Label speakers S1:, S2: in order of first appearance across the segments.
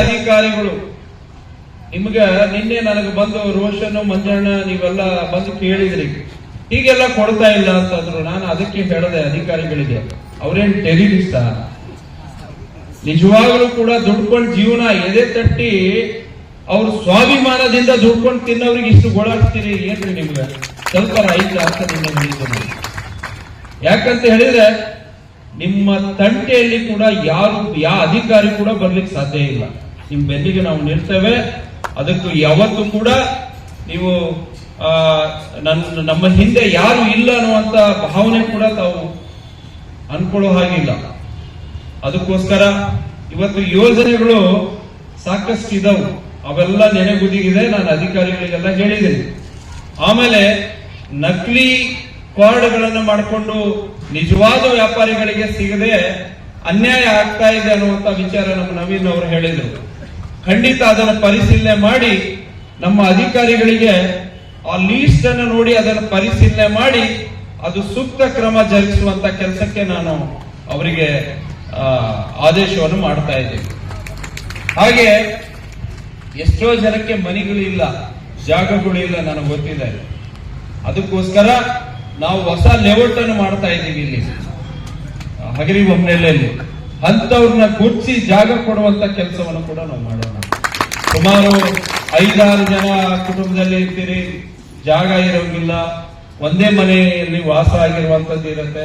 S1: ಅಧಿಕಾರಿಗಳು ನಿಮ್ಗೆ ನಿನ್ನೆ ನನಗೆ ಬಂದು ರೋಷನ್ ಮಂಜಣ್ಣ ನೀವೆಲ್ಲ ಬಂದು ಕೇಳಿದ್ರಿ. ಹೀಗೆಲ್ಲ ಕೊಡ್ತಾ ಇಲ್ಲ ಅಂತಂದ್ರು ನಾನು ಅದಕ್ಕೆ ಹೇಳಿದೆ ಅಧಿಕಾರಿಗಳಿಗೆ, ಅವ್ರೇನ್ ಟೆರಿರಿಸ್ಟ ನಿಜವಾಗ್ಲೂ ಕೂಡ ದುಡ್ಕೊಂಡು ಜೀವನ ಎದೆ ತಟ್ಟಿ ಅವ್ರ ಸ್ವಾಭಿಮಾನದಿಂದ ದುಡ್ಕೊಂಡು ತಿನ್ನೋರಿಗೆ ಇಷ್ಟು ಗೋಳಾಡ್ತೀರಿ ಏನ್ರಿ ನಿಮ್ಗೆ? ಸ್ವಲ್ಪ ಅಂತ ನಿನ್ನೆ ಯಾಕಂತ ಹೇಳಿದ್ರೆ, ನಿಮ್ಮ ತಂಟೆಯಲ್ಲಿ ಕೂಡ ಯಾರು ಯಾವ ಅಧಿಕಾರಿ ಕೂಡ ಬರ್ಲಿಕ್ಕೆ ಸಾಧ್ಯ ಇಲ್ಲ. ನಿಮ್ ಬೆನ್ನಿಗೆ ನಾವು ನಿಲ್ತೇವೆ, ಅದಕ್ಕೂ ಯಾವತ್ತೂ ಕೂಡ ನೀವು ನನ್ನ ನಮ್ಮ ಹಿಂದೆ ಯಾರು ಇಲ್ಲ ಅನ್ನುವಂತ ಭಾವನೆ ಕೂಡ ತಾವು ಅನ್ಕೊಳ್ಳೋ ಹಾಗಿಲ್ಲ. ಅದಕ್ಕೋಸ್ಕರ ಇವತ್ತು ಯೋಜನೆಗಳು ಸಾಕಷ್ಟು ಇದಾವು. ಅವೆಲ್ಲ ನೆನೆಗುದಿಗಿದೆ, ನಾನು ಅಧಿಕಾರಿಗಳಿಗೆಲ್ಲ ಹೇಳಿದ್ದೀನಿ. ಆಮೇಲೆ ನಕಲಿ ಕಾರ್ಡ್ಗಳನ್ನು ಮಾಡಿಕೊಂಡು ನಿಜವಾದ ವ್ಯಾಪಾರಿಗಳಿಗೆ ಸಿಗದೆ ಅನ್ಯಾಯ ಆಗ್ತಾ ಇದೆ ಅನ್ನುವಂತ ವಿಚಾರ ನಮ್ಮ ನವೀನ್ ಅವರು ಹೇಳಿದ್ರು. ಖಂಡಿತ ಅದನ್ನು ಪರಿಶೀಲನೆ ಮಾಡಿ ನಮ್ಮ ಅಧಿಕಾರಿಗಳಿಗೆ ಆ ಲೀಸ್ಟ್ ಅನ್ನು ನೋಡಿ ಅದನ್ನು ಪರಿಶೀಲನೆ ಮಾಡಿ ಅದು ಸೂಕ್ತ ಕ್ರಮ ಜರುಗಿಸುವಂತ ಕೆಲಸಕ್ಕೆ ನಾನು ಅವರಿಗೆ ಆದೇಶವನ್ನು ಮಾಡ್ತಾ ಇದ್ದೇವೆ ಹಾಗೆ ಎಷ್ಟೋ ಜನಕ್ಕೆ ಮನೆಗಳಿಲ್ಲ ಜಾಗಗಳು ಇಲ್ಲ ನನಗೆ ಗೊತ್ತಿದೆ. ಅದಕ್ಕೋಸ್ಕರ ನಾವು ಹೊಸ ಲೇಔಟ್ ಅನ್ನು ಮಾಡ್ತಾ ಇದ್ದೀವಿ ಇಲ್ಲಿ. ಹಗರಿ ಒಮ್ಮೆಲೆಯಲ್ಲಿ ಅಂತವ್ರನ್ನ ಗುರ್ತಿಸಿ ಜಾಗ ಕೊಡುವಂತ ಕೆಲಸವನ್ನು ಕೂಡ ನಾವು ಮಾಡೋಣ. ಸುಮಾರು ಐದಾರು ಜನ ಕುಟುಂಬದಲ್ಲಿ ಇರ್ತೀರಿ. ಜಾಗ ಇರೋಂಗಿಲ್ಲ. ಒಂದೇ ಮನೆಯಲ್ಲಿ ವಾಸ ಆಗಿರುವಂಥದ್ದು ಇರುತ್ತೆ.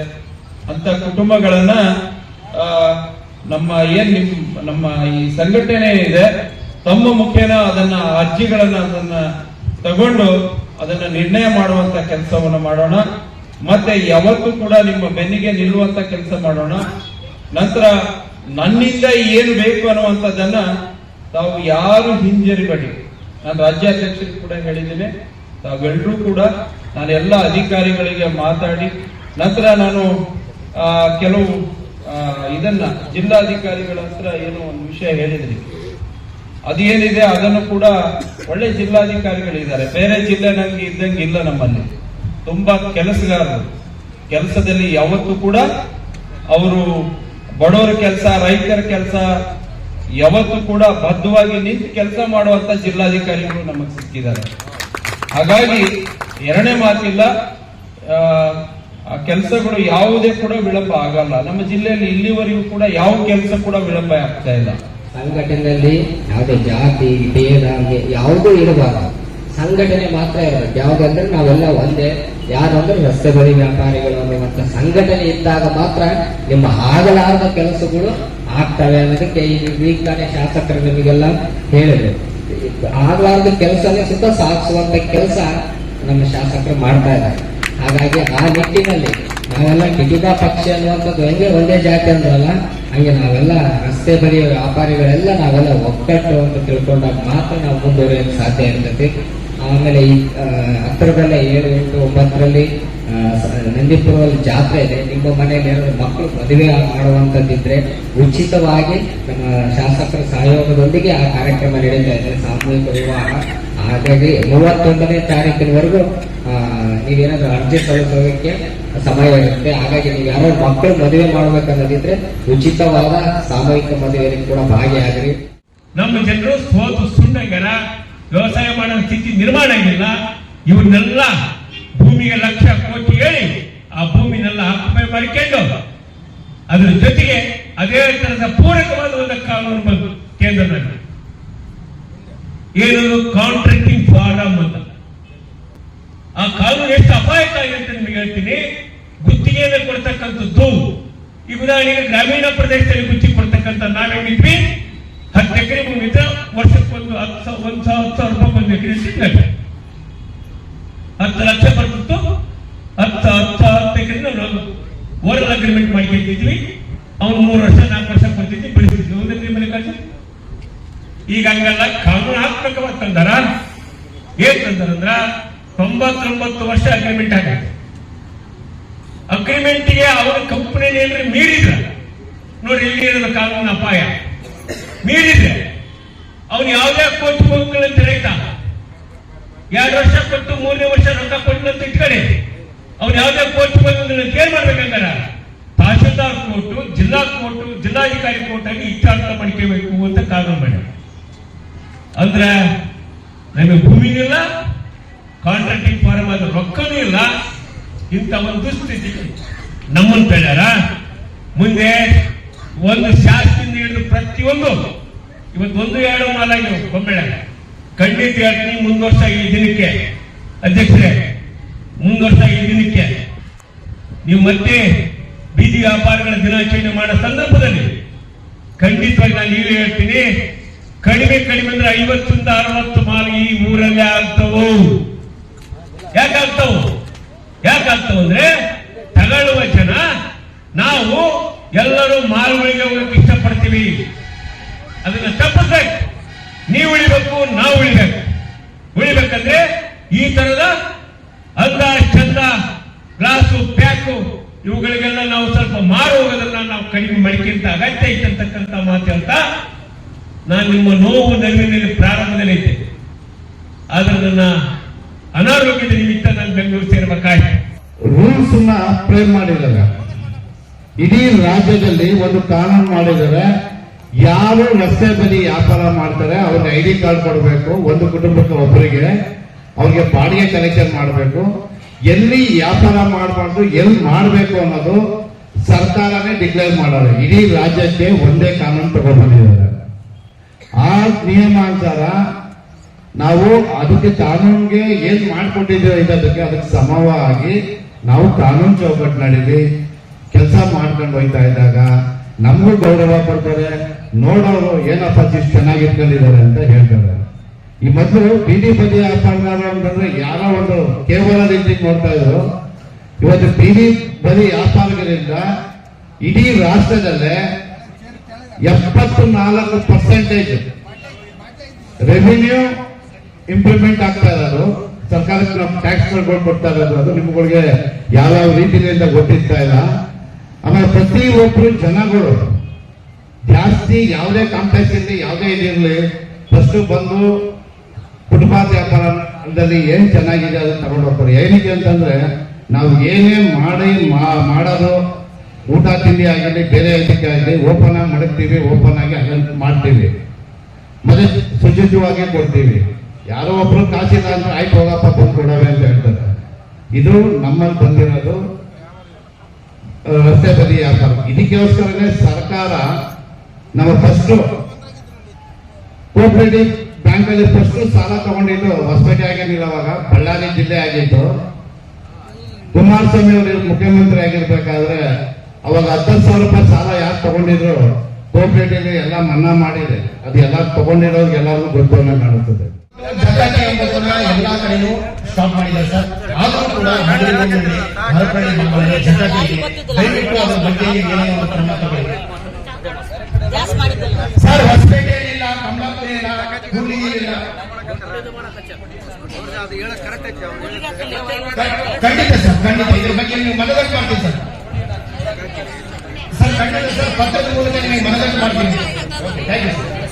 S1: ಅಂತ ಕುಟುಂಬಗಳನ್ನ ನಮ್ಮ ಏನ್ ನಿಮ್, ನಮ್ಮ ಈ ಸಂಘಟನೆ ಇದೆ, ತಮ್ಮ ಮುಖೇನ ಅದನ್ನ ಅರ್ಜಿಗಳನ್ನ ಅದನ್ನ ತಗೊಂಡು ಅದನ್ನ ನಿರ್ಣಯ ಮಾಡುವಂತ ಕೆಲಸವನ್ನು ಮಾಡೋಣ. ಮತ್ತೆ ಯಾವತ್ತೂ ಕೂಡ ನಿಮ್ಮ ಬೆನ್ನಿಗೆ ನಿಲ್ಲುವಂತ ಕೆಲಸ ಮಾಡೋಣ. ನಂತರ ನನ್ನಿಂದ ಏನು ಬೇಕು ಅನ್ನುವಂಥದ್ದನ್ನ ತಾವು ಯಾರು ಹಿಂಜರಿಬೇಡಿ. ನಾನು ರಾಜ್ಯಾಧ್ಯಕ್ಷರಿಗೆ ಕೂಡ ಹೇಳಿದ್ದೇನೆ. ತಾವೆಲ್ಲರೂ ಕೂಡ ನಾನು ಎಲ್ಲ ಅಧಿಕಾರಿಗಳಿಗೆ ಮಾತಾಡಿ ನಂತರ ನಾನು ಕೆಲವು ಇದನ್ನ ಜಿಲ್ಲಾಧಿಕಾರಿಗಳ ಹತ್ರ ಏನೋ ಒಂದು ವಿಷಯ ಹೇಳಿದ್ರಿ. ಅದೇನಿದೆ ಅದನ್ನು ಕೂಡ ಒಳ್ಳೆ ಜಿಲ್ಲಾಧಿಕಾರಿಗಳಿದ್ದಾರೆ. ಬೇರೆ ಜಿಲ್ಲೆ ನಮ್ಗೆ ಇದ್ದಂಗೆ ಇಲ್ಲ ನಮ್ಮಲ್ಲಿ. ತುಂಬಾ ಕೆಲಸಗಾರರು. ಕೆಲಸದಲ್ಲಿ ಯಾವತ್ತೂ ಕೂಡ ಅವರು ಬಡವರ ಕೆಲಸ, ರೈತರ ಕೆಲಸ, ಯಾವತ್ತೂ ಕೂಡ ಬದ್ಧವಾಗಿ ನಿಂತು ಕೆಲಸ ಮಾಡುವಂತ ಜಿಲ್ಲಾಧಿಕಾರಿಗಳು ನಮಗೆ ಸಿಕ್ಕಿದ್ದಾರೆ. ಹಾಗಾಗಿ ಎರಡನೇ ಮಾತಿಲ್ಲ. ಕೆಲಸಗಳು ಯಾವುದೇ ಕೂಡ ವಿಳಂಬ ಆಗಲ್ಲ. ನಮ್ಮ ಜಿಲ್ಲೆಯಲ್ಲಿ ಇಲ್ಲಿವರೆಗೂ ಕೂಡ ಯಾವ ಕೆಲಸ ಕೂಡ ವಿಳಂಬ ಆಗ್ತಾ ಇಲ್ಲ.
S2: ಸಂಘಟನೆಯಲ್ಲಿ ಯಾವುದೇ ಜಾತಿ, ಭೇದ ಯಾವುದೂ ಇರಬಾರದು. ಸಂಘಟನೆ ಮಾತ್ರ ಇರಬೇಕು ಯಾವ್ದಂದ್ರೆ ನಾವೆಲ್ಲ ಒಂದೇ. ಯಾರಂದ್ರೆ ರಸ್ತೆ ಬಳಿ ವ್ಯಾಪಾರಿಗಳು ಅನ್ನುವಂಥ ಸಂಘಟನೆ ಇದ್ದಾಗ ಮಾತ್ರ ನಿಮ್ಮ ಆಗಲಾರದ ಕೆಲಸಗಳು ಆಗ್ತವೆ ಅನ್ನೋದಕ್ಕೆ ಈ ತಾನೇ ಶಾಸಕರು ನಿಮಗೆಲ್ಲ ಹೇಳಿದ್ರು ಆಗಲಾರದ ಕೆಲಸನೇ ಸುತ್ತ ಸಾಧಿಸುವಂತ ಕೆಲಸ ನಮ್ಮ ಶಾಸಕರು ಮಾಡ್ತಾ ಇದ್ದಾರೆ. ಹಾಗಾಗಿ ಆ ನಿಟ್ಟಿನಲ್ಲಿ ನಾವೆಲ್ಲ ಟಿಟಿಬಾ ಪಕ್ಷ ಅನ್ನುವಂಥದ್ದು ಹೆಂಗೆ ಒಂದೇ ಜಾತಿ ಅಂದ್ರಲ್ಲ, ಹಂಗೆ ನಾವೆಲ್ಲ ರಸ್ತೆ ಬದಿಯ ವ್ಯಾಪಾರಿಗಳೆಲ್ಲ ನಾವೆಲ್ಲ ಒಗ್ಗಟ್ಟು ಅಂತ ತಿಳ್ಕೊಂಡಾಗ ಮಾತ್ರ ನಾವು ಮುಂದುವರಿಯೋಕೆ ಸಾಧ್ಯ ಇರ್ತೈತಿ ಆಮೇಲೆ ಈ ಹತ್ತಿರದಲ್ಲೇ ಏಳು ಎಂಟು ಒಂಬತ್ತರಲ್ಲಿ ನಂದಿಪುರದಲ್ಲಿ ಜಾತ್ರೆ ಇದೆ. ನಿಮ್ಮ ಮನೆಯಲ್ಲಿ ಮಕ್ಕಳು ಮದುವೆ ಮಾಡುವಂಥದ್ದಿದ್ರೆ ಉಚಿತವಾಗಿ ನಮ್ಮ ಶಾಸಕರ ಸಹಯೋಗದೊಂದಿಗೆ ಆ ಕಾರ್ಯಕ್ರಮ ನಡೀತಾ ಇದೆ. ಸಾಮೂಹಿಕ ವಿವಾಹ. ಹಾಗಾಗಿ ಮೂವತ್ತೊಂದನೇ ತಾರೀಕಿನವರೆಗೂ ನೀವೇನಾದ್ರೂ ಅರ್ಜಿ ಸಲ್ಲಿಸೋದಕ್ಕೆ ಸಮಯ ಇರುತ್ತೆ. ಹಾಗಾಗಿ ನೀವು ಯಾರೋ ಮಕ್ಕಳು ಮದುವೆ ಮಾಡ್ಬೇಕನ್ನೋದಿದ್ರೆ ಉಚಿತವಾದ ಸಾಮೂಹಿಕ ಮದುವೆಯಲ್ಲಿ ಕೂಡ ಭಾಗಿಯಾಗ್ರಿ.
S3: ನಮ್ಮ ಜನರು ಸೋತು ಸುಣ್ಣಗರ ವ್ಯವಸಾಯ ಮಾಡೋ ಸ್ಥಿತಿ ನಿರ್ಮಾಣ ಆಗಿಲ್ಲ ಇವನ್ನೆಲ್ಲ ಭೂಮಿಗೆ ಲಕ್ಷ ಕೋಟಿ ಹೇಳಿ ಆ ಭೂಮಿನೆಲ್ಲ ಆಕ್ಯುಪೈ ಮಾಡಿಕೊಂಡು ಅದರ ಜೊತೆಗೆ ಅದೇ ತರದ ಪೂರಕವಾದ ಒಂದು ಕಾನೂನು ಬಂತು ಕೇಂದ್ರದಲ್ಲಿ. ಏನದು? ಕಾಂಟ್ರಾಕ್ಟಿಂಗ್ ಫಾರಂ ಅಂತ. ಆ ಕಾನೂನು ಎಷ್ಟು ಅಪಾಯಕಾರಿ ಅಂತ ನಿಮಗೆ ಹೇಳ್ತೀನಿ. ಗುತ್ತಿಗೆಯನ್ನು ಕೊಡ್ತಕ್ಕಂಥದ್ದು, ಈ ಉದಾಹರಣೆಗೆ ಗ್ರಾಮೀಣ ಪ್ರದೇಶದಲ್ಲಿ ಗುತ್ತಿಗೆ ಕೊಡ್ತಕ್ಕಂಥ ನಾವೇನಿದ್ವಿ ಹತ್ತು ಎಕರೆ ಭೂಮಿ ಇದ್ರೆ ವರ್ಷಕ್ಕೊಂದು ಹತ್ತು ಸಾವಿರ, ಒಂದು ಸಾವಿರ, ಹತ್ತು ಸಾವಿರ ರೂಪಾಯಿ ಒಂದು ಎಕರೆ ಸಿಗ್ತದೆ. ಹತ್ತು ಲಕ್ಷ ಬರ್ತಿತ್ತು. ಹತ್ತು ಹತ್ತು ಹತ್ತು ಎಕರೆ ನಾವು ಓರಲ್ ಅಗ್ರಿಮೆಂಟ್ ಮಾಡ್ಕೊಂಡಿದ್ವಿ ಅವ್ನು ಮೂರು ವರ್ಷ, ನಾಲ್ಕು ವರ್ಷ ಕೊಡ್ತಿದ್ವಿ, ಬೆಳೆಸಿದ್ವಿ. ಒಂದು ಎಕರೆ ಮನೆ ಕಾಸು ಈಗ ಹಂಗಲ್ಲ ಕಾನೂನಾತ್ಮಕವಾಗಿ ತಂದಾರ. ಏನ್ ತಂದಾರಂದ್ರ ತೊಂಬತ್ತೊಂಬತ್ತು ವರ್ಷ ಅಗ್ರಿಮೆಂಟ್ ಆಗೈತೆ. ಅಗ್ರಿಮೆಂಟ್ಗೆ ಅವರ ಕಂಪನಿ ಏನ್ರಿ ಮೀರಿದ್ರ ನೋಡಿ ಇಲ್ಲಿ ಕಾನೂನು ಅಪಾಯ. ಮೀರಿದ್ರೆ ಅವನು ಯಾವುದೇ ಕೋರ್ಟ್ ಹೋಗ್ಗಳಂತ ರೈತ ಎರಡು ವರ್ಷ ಕೊಟ್ಟು, ಮೂರನೇ ವರ್ಷ ರೊಕ್ಕ ಕೊಟ್ಟು ಅಂತ ಇಟ್ಕೊಳ್ಳಿ ಅವ್ನು ಯಾವುದೇ ಕೋರ್ಟ್ ಹೋಗ್ಗಳಂತ ಏನ್ ಮಾಡ್ಬೇಕಂದ್ರೆ ತಹಶೀಲ್ದಾರ್ ಕೋರ್ಟು, ಜಿಲ್ಲಾ ಕೋರ್ಟು, ಜಿಲ್ಲಾಧಿಕಾರಿ ಕೋರ್ಟ್ ಆಗಿ ಇತ್ಯಾರ್ಥ ಮಾಡ್ಕೋಬೇಕು ಅಂತ ಕಾನೂನು ಮಾಡಿ ಅಂದ್ರೆ ನಮಗೆ ಭೂಮಿನೂ ಇಲ್ಲ ಕಾಂಟ್ರಾಕ್ಟಿಂಗ್ ಫಾರ್ಮ್ ಆದ ರೊಕ್ಕನೂ ಇಲ್ಲ. ಇಂಥ ಒಂದು ದುಸ್ಥಿತಿ. ನಮ್ಮನ್ನು ಬೆಳ್ಯಾರ ಮುಂದೆ ಒಂದು ಶಾಸ್ತ್ರಿಂದ ಹಿಡಿದು ಪ್ರತಿಯೊಂದು ಇವತ್ತು ಒಂದು ಎರಡು ಮಾಲಾಗಿ ಬೊಂಬೆಳೆ. ಖಂಡಿತ ಹೇಳ್ತೀನಿ ಮುಂದುವರ್ಷ ಈ ದಿನಕ್ಕೆ, ಅಧ್ಯಕ್ಷರೇ ಮುಂದುವರ್ಷ ಈ ದಿನಕ್ಕೆ ನೀವು ಮತ್ತೆ ಬೀದಿ ವ್ಯಾಪಾರಗಳ ದಿನಾಚರಣೆ ಮಾಡೋ ಸಂದರ್ಭದಲ್ಲಿ ಖಂಡಿತವಾಗಿ ನಾನು ಈಗ ಹೇಳ್ತೀನಿ, ಕಡಿಮೆ ಕಡಿಮೆ ಅಂದ್ರೆ ಐವತ್ತರಿಂದ ಅರವತ್ತು ಮಾಲ್ ಈ ಊರಲ್ಲಿ ಆಗ್ತವು. ಯಾಕಾಗ್ತವು ಯಾಕಾಗ್ತವು ಅಂದ್ರೆ ತಗೊಳ್ಳುವ ಜನ ನಾವು ಎಲ್ಲರೂ ಮಾಲ್ಗಳಿಗೆ ಹೋಗಕ್ಕೆ ಇಷ್ಟಪಡ್ತೀವಿ. ಅದನ್ನ ತಪ್ಪಿಸ್ಬೇಕು. ನೀವು ಉಳಿಬೇಕು, ನಾವು ಉಳಿಬೇಕು. ಉಳಿಬೇಕಂದ್ರೆ ಈ ತರದ ಅಂದ ಚಂದ, ಗ್ಲಾಸು, ಪ್ಯಾಕು, ಇವುಗಳಿಗೆಲ್ಲ ನಾವು ಸ್ವಲ್ಪ ಮಾರು ಹೋಗೋದನ್ನ ನಾವು ಕಡಿಮೆ ಮಾಡಿಕೆಂತ ಅಗತ್ಯ ಅಂತಕ್ಕಂಥ ಮಾತು ಹೇಳ್ತಾ ನಾನು ನಿಮ್ಮ ನೋವು ನಗುವಿನಲ್ಲಿ ಪ್ರಾರಂಭದಲ್ಲಿ ಇದ್ದೆ. ಆದ್ರೆ ನನ್ನ ಅನಾರೋಗ್ಯದ ನಿಮಿತ್ತ ನಾನು ಬೆಂಗಳೂರು ಸೇರ್ಬೇಕಾಯ್ತು.
S4: ರೂಲ್ಸ್ ಪ್ರೇಮ್ ಮಾಡಿದ್ದಾರೆ ಇಡೀ ರಾಜ್ಯದಲ್ಲಿ ಒಂದು ಕಾನೂನು ಮಾಡಿದರೆ ಯಾರು ರಸ್ತೆ ಬದಿ ವ್ಯಾಪಾರ ಮಾಡ್ತಾರೆ, ಅವ್ರಿಗೆ ಐ ಡಿ ಕಾರ್ಡ್ ಕೊಡಬೇಕು, ಒಂದು ಕುಟುಂಬಕ್ಕೆ ಒಬ್ಬರಿಗೆ ಅವ್ರಿಗೆ ಬಾಡಿಗೆ ಕಲೆಕ್ಷನ್ ಮಾಡಬೇಕು. ಎಲ್ಲಿ ವ್ಯಾಪಾರ ಮಾಡಬಾರ್ದು, ಎಲ್ಲಿ ಮಾಡಬೇಕು ಅನ್ನೋದು ಸರ್ಕಾರನೇ ಡಿಕ್ಲೇರ್ ಮಾಡೋದು. ಇಡೀ ರಾಜ್ಯಕ್ಕೆ ಒಂದೇ ಕಾನೂನು ತಗೊಂಡ್ಬಂದಿದ್ದಾರೆ. ಆ ನಿಯಮಾನುಸಾರ ನಾವು ಅದಕ್ಕೆ ಕಾನೂನಿಗೆ ಏನ್ ಮಾಡ್ಕೊಟ್ಟಿದ್ದೀವಿ ಇದಕ್ಕೆ ಅದಕ್ಕೆ ಸಮವಾಗಿ ನಾವು ಕಾನೂನು ಚೌಕಟ್ಟಿನಲ್ಲಿ ಕೆಲಸ ಮಾಡ್ಕೊಂಡು ಹೋಗ್ತಾ ಇದ್ದಾಗ ನಮಗೂ ಗೌರವ ಕೊಡ್ತಾರೆ, ನೋಡೋರು ಏನಪ್ಪ ಇಷ್ಟು ಚೆನ್ನಾಗಿ ಇಟ್ಕೊಂಡಿದ್ದಾರೆ ಅಂತ ಹೇಳ್ತಾರೆ. ಈ ಮೊದಲು ಪಿಡಿ ಬದಿ ಅಪ್ಪಂಗಾರ ಅಂತಂದ್ರೆ ಯಾರೋ ಒಂದು ಕೇವಲ ರೀತಿ ನೋಡ್ತಾ ಇದ್ರು. ಇವತ್ತು ಬೀದಿ ಬದಿ ವ್ಯಾಪಾರಿಗರಿಂದ ಇಡೀ ರಾಷ್ಟ್ರದಲ್ಲೇ ಎಪ್ಪತ್ತು ನಾಲ್ಕು ಪರ್ಸೆಂಟೇಜ್ ರೆವಿನ್ಯೂ ಇಂಪ್ಲಿಮೆಂಟ್ ಆಗ್ತಾ ಇರೋದು. ಸರ್ಕಾರಕ್ಕೆ ನಮ್ಮ ಟ್ಯಾಕ್ಸ್ ಕೊಡ್ತಾ ಇರೋದು. ಅದು ನಿಮ್ಗಳಿಗೆ ಯಾವ ರೀತಿಯಿಂದ ಗೊತ್ತಿರ್ತಾ ಇಲ್ಲ. ಆಮೇಲೆ ಪ್ರತಿ ಒಬ್ರು ಜನಗಳು ಜಾಸ್ತಿ ಯಾವುದೇ ಕಾಂಪ್ಲೆಕ್ಸ್ ಇರಲಿ ಯಾವುದೇ ಇದಿರಲಿ ಫಸ್ಟ್ ಬಂದು ಫುಟ್ಪಾತ್ ವ್ಯಾಪಾರದಲ್ಲಿ ಏನ್ ಚೆನ್ನಾಗಿದೆ ಅದನ್ನು ತಗೊಂಡು ಹೋಗ್ತಾರೆ. ಏನಕ್ಕೆ ಅಂತಂದ್ರೆ, ನಾವು ಏನೇ ಮಾಡಿ ಮಾಡೋದು ಊಟ, ತಿಂಡಿ ಆಗಲಿ ಬೇರೆ ಇದಕ್ಕೆ ಆಗಲಿ ಓಪನ್ ಆಗಿ ಮಡಗ್ತೀವಿ ಓಪನ್ ಆಗಿ ಅದನ್ನ ಮಾಡ್ತೀವಿ. ಮತ್ತೆ ಶುಚಿತ್ವವಾಗಿ ಕೊಡ್ತೀವಿ. ಯಾರೋ ಒಬ್ರು ಕಾಸಿಲ್ಲ ಅಂದ್ರೆ, ಆಯ್ತು ಹೋಗಪ್ಪ ಬಂದು ಕೊಡವೆ ಅಂತ ಹೇಳ್ತಾರೆ. ಇದು ನಮ್ಮಲ್ಲಿ ಬಂದಿರೋದು ರಸ್ತೆ ಬದಿ ವ್ಯಾಪಾರ ಇದಕ್ಕೋಸ್ಕರನೇ ಸರ್ಕಾರ ನಮ್ಮ ಫಸ್ಟ್ ಕೋಪರೇಟಿವ್ ಬ್ಯಾಂಕ್ ಅಲ್ಲಿ ಫಸ್ಟ್ ಸಾಲ ತಗೊಂಡಿದ್ದು ಹೊಸಪೇಟೆ ಆಗಿರಲಿಲ್ಲ ಅವಾಗ ಬಳ್ಳಾರಿ ಜಿಲ್ಲೆ ಆಗಿತ್ತು ಕುಮಾರಸ್ವಾಮಿ ಅವರು ಮುಖ್ಯಮಂತ್ರಿ ಆಗಿರ್ಬೇಕಾದ್ರೆ ಅವಾಗ ಹತ್ತತ್ತು ಸಾವಿರ ರೂಪಾಯಿ ಸಾಲ ಯಾರು ತಗೊಂಡಿದ್ರು? ಕೋಪರೇಟಿವ್ ಎಲ್ಲ ಮನ್ನಾ ಮಾಡಿದೆ. ಅದು ಎಲ್ಲ ತಗೊಂಡಿರೋರ್ಗೆ ಎಲ್ಲರಿಗೂ ಗೊತ್ತು ಕಾಣುತ್ತದೆ
S5: ಜಕಾತಿ ಎಂಬುದನ್ನ ಎಲ್ಲಾ ಸ್ಟಾಪ್ ಸರ್. ಕೂಡ ಬಗ್ಗೆ ಸರ್ ಹೊಸಪೇಟೆಯಲ್ಲಿ ಇಲ್ಲ ಕಮಲಾಪುರ ಇಲ್ಲ ಹುಬ್ಳಿಯಲ್ಲಿ ಇಲ್ಲ ಖಂಡಿತ ಸರ್, ಖಂಡಿತ. ಇದ್ರ ಬಗ್ಗೆ ನೀವು ಮನದಟ್ಟು ಮಾಡ್ತೀನಿ ಸರ್. ಸರ್, ಖಂಡಿತ ಸರ್, ಪತ್ರದ ಮೂಲಕ ನೀವು ಮನದಟ್ಟು ಮಾಡ್ತೀನಿ. Thank you sir